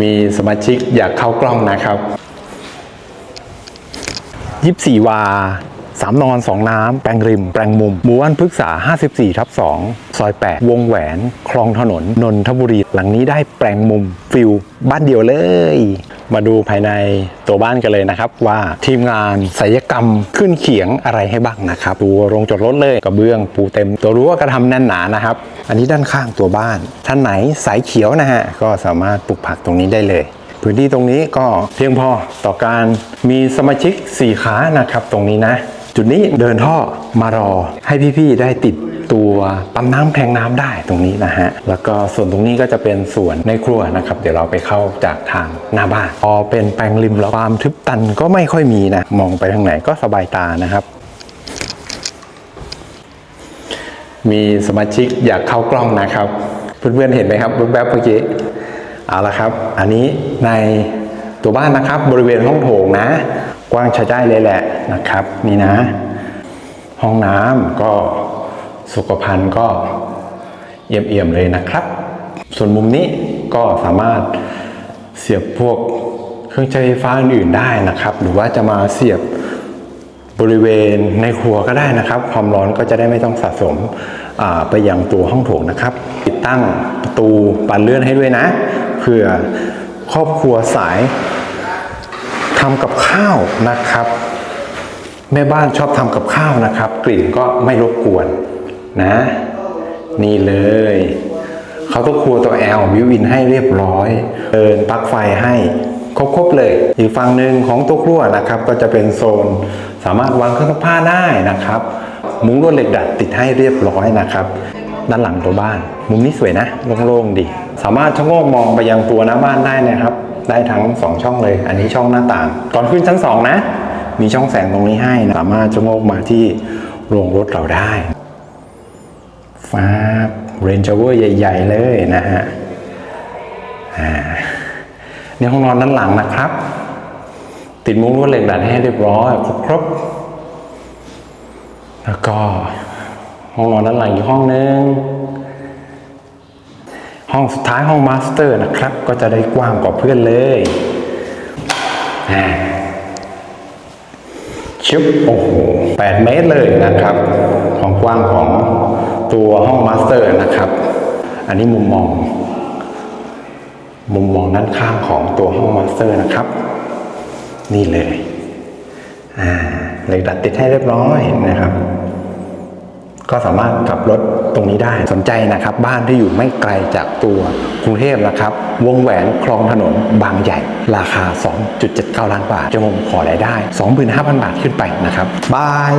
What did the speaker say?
มีสมาชิกอยากเข้ากล้องนะครับ 24 วา 3 นอน 2 น้ำ แปลงริม แปลงมุมหมู่บ้านพฤกษา 54 ทับ 2 ซอย 8 วงแหวน คลองถนน นนทบุรี หลังนี้ได้แปลงมุมฟิลบ้านเดียวเลย มาดูภายในตัวบ้านกันเลยนะครับ ว่าทีมงานศิลยกรรมขึ้นเขียงอะไรให้บ้างนะครับตัวโรงจอดรถเลยกระเบื้องปูเต็ม ตัวรั้วก็ทำแน่นหนานะครับ อันนี้ด้านข้างตัวบ้านท่านไหนสายเขียวนะฮะก็สามารถปลูกผักตรงนี้ได้เลยพื้นที่ตรงนี้ก็เพียงพอต่อการมีสมาชิก 4 ขานะครับตรงนี้นะ จุดนี้เดินท่อมารอให้พี่ๆได้ติดตัวปั๊มน้ำแทงน้ำได้ตรงนี้นะฮะ แล้วก็ส่วนตรงนี้ก็จะเป็นส่วนในครัวนะครับ เดี๋ยวเราไปเข้าจากทางหน้าบ้าน พอเป็นแปลงริมแล้วความทึบตันก็ไม่ค่อยมีนะ มองไปทางไหนก็สบายตานะครับ มีสมาชิกอยากเข้ากล้องนะครับ เพื่อนๆเห็นไหมครับแวบๆเมื่อกี้ เอาละครับ อันนี้ในตัวบ้านนะครับบริเวณห้องโถงนะ กว้างใช้ได้เลยแหละนะครับ นี่นะ ห้องน้ำก็สุขภัณฑ์ก็เอี่ยมๆเลยนะครับ ส่วนมุมนี้ก็สามารถเสียบพวกเครื่องใช้ไฟฟ้าอื่นๆได้นะครับ หรือว่าจะมาเสียบบริเวณในครัวก็ได้นะครับ ความร้อนก็จะได้ไม่ต้องสะสมไปยังตัวห้องโถงนะครับ ติดตั้งประตูบานเลื่อนให้ด้วยนะเผื่อครอบครัวสาย ทำกับข้าวนะครับ แม่บ้านชอบทำกับข้าวนะครับ กลิ่นก็ไม่รบกวนนะ นี่เลยเขาต้องครัวตัวแอลวิวอินให้เรียบร้อยเดินปลั๊กไฟให้ครบๆเลย อีกฝั่งหนึ่งของตัวครัวนะครับ ก็จะเป็นโซนสามารถวางเครื่องซักผ้าได้นะครับ มุ้งลวดเหล็กดัดติดให้เรียบร้อยนะครับ ด้านหลังตัวบ้าน มุมนี้สวยนะโล่งๆดี สามารถชะโงกมองไปยังตัวหน้าบ้านได้นะครับ ได้ทั้งสองช่องเลย อันนี้ช่องหน้าต่างก่อนขึ้นชั้นสองนะ มีช่องแสงตรงนี้ให้นะสามารถชะโงกมาที่โรงรถเราได้ฟ้าเรนจ์เวอร์ใหญ่ ๆ เลยนะฮะอ่านี่ห้องนอนด้านหลังนะครับ ติดมุ้งลวดเหล็กดัดให้เรียบร้อยครบๆแล้วก็ห้องนอนด้านหลังอีกห้องนึง ห้องสุดท้ายห้องมาสเตอร์นะครับ ก็จะได้กว้างกว่าเพื่อนเลยชิบโอ้โห8เมตรเลยนะครับความกว้างของตัวห้องมาสเตอร์นะครับ อันนี้มุมมอง มุมมองด้านข้างของตัวห้องมาสเตอร์นะครับ นี่เลยอ่าเหล็กดัดติดให้เรียบร้อยนะครับ ก็สามารถขับรถตรงนี้ได้สนใจนะครับ บ้านที่อยู่ไม่ไกลจากตัวกรุงเทพนะครับ วงแหวนคลองถนนบางใหญ่ ราคา 2.79 ล้านบาทจะมงขอรายได้ 25,000 บาทขึ้นไปนะครับบาย